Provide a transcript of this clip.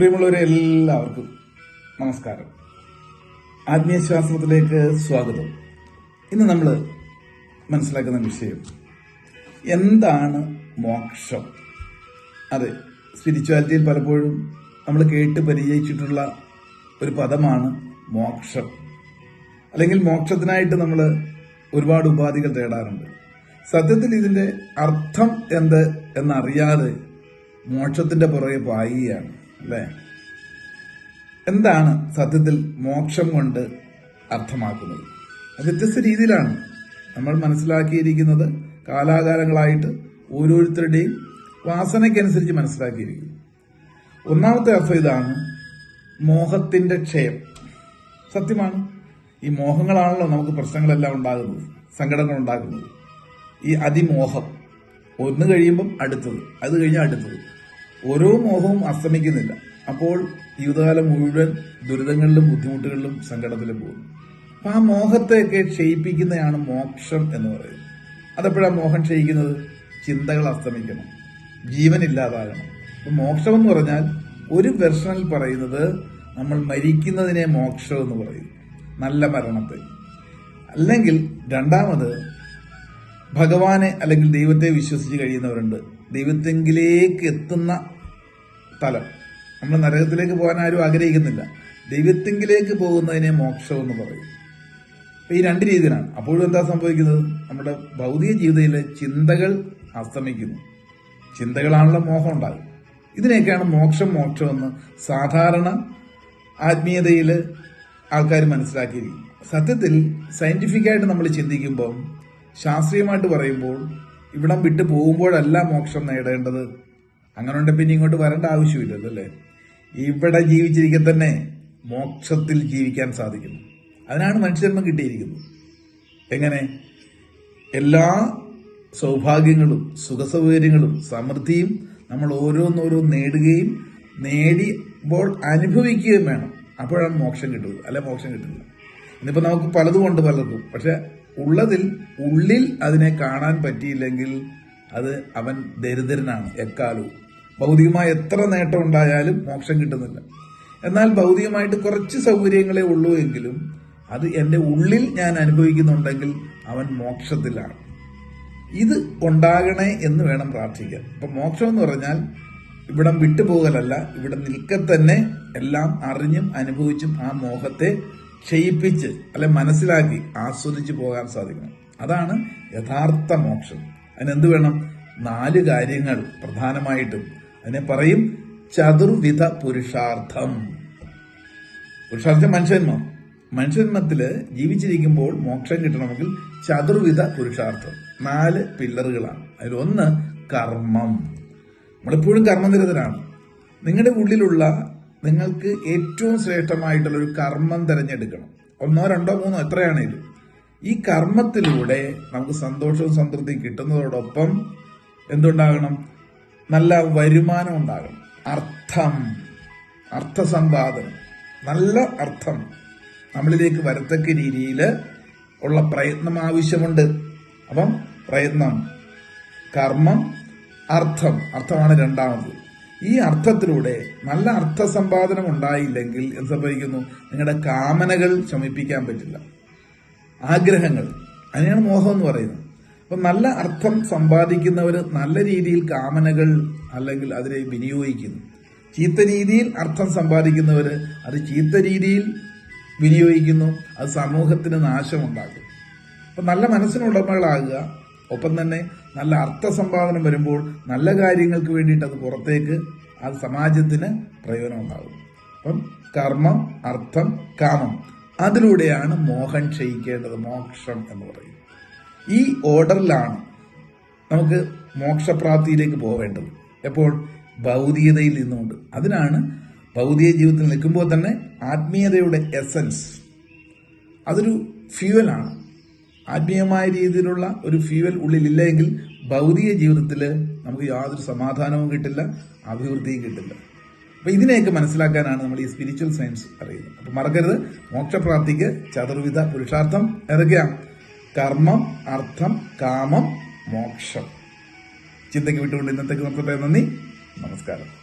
പ്രിയമുള്ളവരെ എല്ലാവർക്കും നമസ്കാരം. ആത്മീയശാസ്ത്രത്തിലേക്ക് സ്വാഗതം. ഇന്ന് നമ്മൾ മനസ്സിലാക്കുന്ന വിഷയം എന്താണ് മോക്ഷം? അതെ സ്പിരിച്വാലിറ്റിയിൽ പലപ്പോഴും നമ്മൾ കേട്ട് പരിചയിച്ചിട്ടുള്ള ഒരു പദമാണ് മോക്ഷം. അല്ലെങ്കിൽ മോക്ഷത്തിനായിട്ട് നമ്മൾ ഒരുപാട് ഉപാധികൾ തേടാറുണ്ട്. സത്യത്തിൽ ഇതിന്റെ അർത്ഥം എന്ത് എന്നറിയാതെ മോക്ഷത്തിന്റെ പുറകെ പായുകയാണ്. അല്ലേ? എന്താണ് സത്യത്തിൽ മോക്ഷം കൊണ്ട് അർത്ഥമാക്കുന്നത്? അത് വ്യത്യസ്ത രീതിയിലാണ്. നമ്മൾ മനസ്സിലാക്കിയിരിക്കുന്നത് കാലാകാലങ്ങളായിട്ട് ഓരോരുത്തരുടെയും വാസനയ്ക്കനുസരിച്ച് മനസ്സിലാക്കിയിരിക്കുന്നു. ഒന്നാമത്തെ അർത്ഥം ഇതാണ് മോഹത്തിന്റെ ക്ഷയം. സത്യമാണ്. ഈ മോഹങ്ങളാണല്ലോ നമുക്ക് പ്രശ്നങ്ങളെല്ലാം ഉണ്ടാകുന്നത് സങ്കടങ്ങൾ ഉണ്ടാക്കുന്നത് ഈ അതിമോഹം. ഒന്ന് കഴിയുമ്പം അടുത്തത് അത് കഴിഞ്ഞാൽ അടുത്തത്. ഓരോ മോഹവും അസ്തമിക്കുന്നില്ല. അപ്പോൾ ജീവിതകാലം മുഴുവൻ ദുരിതങ്ങളിലും ബുദ്ധിമുട്ടുകളിലും സങ്കടത്തിലും പോകുന്നു. അപ്പൊ ആ മോഹത്തെയൊക്കെ ക്ഷയിപ്പിക്കുന്നതാണ് മോക്ഷം എന്ന് പറയുന്നത്. അതെപ്പോഴാണ് മോഹം ക്ഷയിക്കുന്നത്? ചിന്തകൾ അസ്തമിക്കണം. ജീവൻ ഇല്ലാതാകണം. അപ്പൊ മോക്ഷം എന്ന് പറഞ്ഞാൽ ഒരു വെർഷനിൽ പറയുന്നത് നമ്മൾ മരിക്കുന്നതിനെ മോക്ഷം എന്ന് പറയും. നല്ല മരണത്തെ. അല്ലെങ്കിൽ രണ്ടാമത് ഭഗവാനെ അല്ലെങ്കിൽ ദൈവത്തെ വിശ്വസിച്ച് കഴിയുന്നവരുണ്ട്. ദൈവത്തെങ്കിലേക്ക് എത്തുന്ന തലം. നമ്മൾ നരകത്തിലേക്ക് പോകാൻ ആരും ആഗ്രഹിക്കുന്നില്ല. ദൈവത്തെങ്കിലേക്ക് പോകുന്നതിനെ മോക്ഷം എന്ന് പറയും. അപ്പം ഈ രണ്ട് രീതിയിലാണ്. അപ്പോഴും എന്താ സംഭവിക്കുന്നത്? നമ്മുടെ ഭൗതിക ജീവിതത്തിലെ ചിന്തകൾ അസ്തമിക്കുന്നു. ചിന്തകളാണല്ലോ മോഹം ഉണ്ടാകും ഇതിനെയൊക്കെയാണ് മോക്ഷം മോക്ഷമെന്ന് സാധാരണ ആത്മീയതയിൽ ആൾക്കാർ മനസ്സിലാക്കിയിരിക്കും സത്യത്തിൽ സയന്റിഫിക്കായിട്ട് നമ്മൾ ചിന്തിക്കുമ്പം ശാസ്ത്രീയമായിട്ട് പറയുമ്പോൾ ഇവിടം വിട്ടു പോകുമ്പോഴല്ല മോക്ഷം നേടേണ്ടത്. അങ്ങനെ ഉണ്ട് പിന്നെ ഇങ്ങോട്ട് വരേണ്ട ആവശ്യമില്ലല്ലോ അല്ലേ ഇവിടെ ജീവിച്ചിരിക്കെ തന്നെ മോക്ഷത്തിൽ ജീവിക്കാൻ സാധിക്കുന്നു. അതിനാണ് മനുഷ്യജന്മം കിട്ടിയിരിക്കുന്നത്. എങ്ങനെ? എല്ലാ സൗഭാഗ്യങ്ങളും സുഖസൗകര്യങ്ങളും സമൃദ്ധിയും നമ്മൾ ഓരോന്നോരോ നേടുകയും നേടിയപ്പോൾ അനുഭവിക്കുകയും വേണം. അപ്പോഴാണ് മോക്ഷം കിട്ടുന്നത്. അല്ലെ മോക്ഷം കിട്ടുന്നത്? ഇന്നിപ്പോൾ നമുക്ക് പലതും ഉണ്ട് പലർക്കും പക്ഷെ ഉള്ളതിൽ ഉള്ളിൽ അതിനെ കാണാൻ പറ്റിയില്ലെങ്കിൽ അത് അവൻ ദരിദ്രനാണ് എക്കാലവും. ഭൗതികമായ എത്ര നേട്ടം ഉണ്ടായാലും മോക്ഷം കിട്ടുന്നില്ല. എന്നാൽ ഭൗതികമായിട്ട് കുറച്ച് സൗകര്യങ്ങളെ ഉള്ളൂ എങ്കിലും അത് എന്റെ ഉള്ളിൽ ഞാൻ അനുഭവിക്കുന്നുണ്ടെങ്കിൽ അവൻ മോക്ഷത്തിലാണ്. ഇത് ഉണ്ടാകണേ എന്ന് വേണം പ്രാർത്ഥിക്കാൻ. അപ്പൊ മോക്ഷം എന്ന് പറഞ്ഞാൽ ഇവിടം വിട്ടുപോകലല്ല ഇവിടെ നിൽക്കെ തന്നെ എല്ലാം അറിഞ്ഞും അനുഭവിച്ചും ആ മോഹത്തെ ക്ഷയിപ്പിച്ച് അല്ലെ മനസ്സിലാക്കി ആസ്വദിച്ച് പോകാൻ സാധിക്കണം. അതാണ് യഥാർത്ഥ മോക്ഷം. അതിനെന്ത് വേണം? നാല് കാര്യങ്ങൾ പ്രധാനമായിട്ടും അതിനെ പറയും ചതുർവിധ പുരുഷാർത്ഥം. പുരുഷാർത്ഥം മനുഷ്യന്മം മനുഷ്യന്മത്തിൽ ജീവിച്ചിരിക്കുമ്പോൾ മോക്ഷം കിട്ടണമെങ്കിൽ ചതുർവിധ പുരുഷാർത്ഥം. നാല് പില്ലറുകളാണ്. അതിലൊന്ന് കർമ്മം. നമ്മളെപ്പോഴും കർമ്മനിരതരാണ്. നിങ്ങളുടെ ഉള്ളിലുള്ള നിങ്ങൾക്ക് ഏറ്റവും ശ്രേഷ്ഠമായിട്ടുള്ള ഒരു കർമ്മം തിരഞ്ഞെടുക്കണം. ഒന്നോ രണ്ടോ മൂന്നോ എത്രയാണേലും. ഈ കർമ്മത്തിലൂടെ നമുക്ക് സന്തോഷവും സംതൃപ്തിയും കിട്ടുന്നതോടൊപ്പം എന്തുണ്ടാകണം? നല്ല വരുമാനം ഉണ്ടാകണം. അർത്ഥം അർത്ഥസമ്പാദനം നല്ല അർത്ഥം നമ്മളിലേക്ക് വരത്തക്ക രീതിയിൽ ഉള്ള പ്രയത്നം ആവശ്യമുണ്ട്. അപ്പം പ്രയത്നം കർമ്മം അർത്ഥം. അർത്ഥമാണ് രണ്ടാമത്. ഈ അർത്ഥത്തിലൂടെ നല്ല അർത്ഥസമ്പാദനം ഉണ്ടായില്ലെങ്കിൽ എന്ത് സംഭവിക്കുന്നു? നിങ്ങളുടെ കാമനകൾ ശമിപ്പിക്കാൻ പറ്റില്ല. ആഗ്രഹങ്ങൾ. അതിനാണ് മോഹം എന്ന് പറയുന്നത്. അപ്പൊ നല്ല അർത്ഥം സമ്പാദിക്കുന്നവർ നല്ല രീതിയിൽ കാമനകൾ അല്ലെങ്കിൽ അതിനെ വിനിയോഗിക്കുന്നു. ചീത്ത രീതിയിൽ അർത്ഥം സമ്പാദിക്കുന്നവർ അത് ചീത്ത രീതിയിൽ വിനിയോഗിക്കുന്നു. അത് സമൂഹത്തിന് നാശമുണ്ടാക്കും. അപ്പൊ നല്ല മനസ്സിനുടമകളാകുക ഒപ്പം തന്നെ നല്ല അർത്ഥസമ്പാദനം വരുമ്പോൾ നല്ല കാര്യങ്ങൾക്ക് വേണ്ടിയിട്ട് അത് പുറത്തേക്ക് അത് സമാജത്തിന് പ്രയോജനം ഉണ്ടാകും അപ്പം കർമ്മം അർത്ഥം കാമം അതിലൂടെയാണ് മോഹൻ ക്ഷയിക്കേണ്ടത് മോക്ഷം എന്ന് പറയും. ഈ ഓർഡറിലാണ് നമുക്ക് മോക്ഷപ്രാപ്തിയിലേക്ക് പോവേണ്ടത്. എപ്പോൾ? ഭൗതികതയിൽ നിന്നുകൊണ്ട്. അതിനാണ് ഭൗതിക ജീവിതത്തിൽ നിൽക്കുമ്പോൾ തന്നെ ആത്മീയതയുടെ എസൻസ് അതൊരു ഫ്യൂവലാണ് ആത്മീയമായ രീതിയിലുള്ള ഒരു ഫ്യൂവൽ ഉള്ളിലില്ലെങ്കിൽ ഭൗതിക ജീവിതത്തിൽ നമുക്ക് യാതൊരു സമാധാനവും കിട്ടില്ല അഭിവൃദ്ധിയും കിട്ടില്ല. അപ്പോൾ ഇതിനെയൊക്കെ മനസ്സിലാക്കാനാണ് നമ്മൾ ഈ സ്പിരിച്വൽ സയൻസ് അറിയുന്നത് അപ്പോൾ മറക്കരുത് മോക്ഷപ്രാപ്തിക്ക് ചതുർവിധ പുരുഷാർത്ഥം ഏതൊക്കെയാണ് കർമ്മം അർത്ഥം കാമം മോക്ഷം. ചിന്തയ്ക്ക് വിട്ടുകൊണ്ട് ഇന്നത്തേക്ക് നിർത്തട്ടെ. നന്ദി. നമസ്കാരം.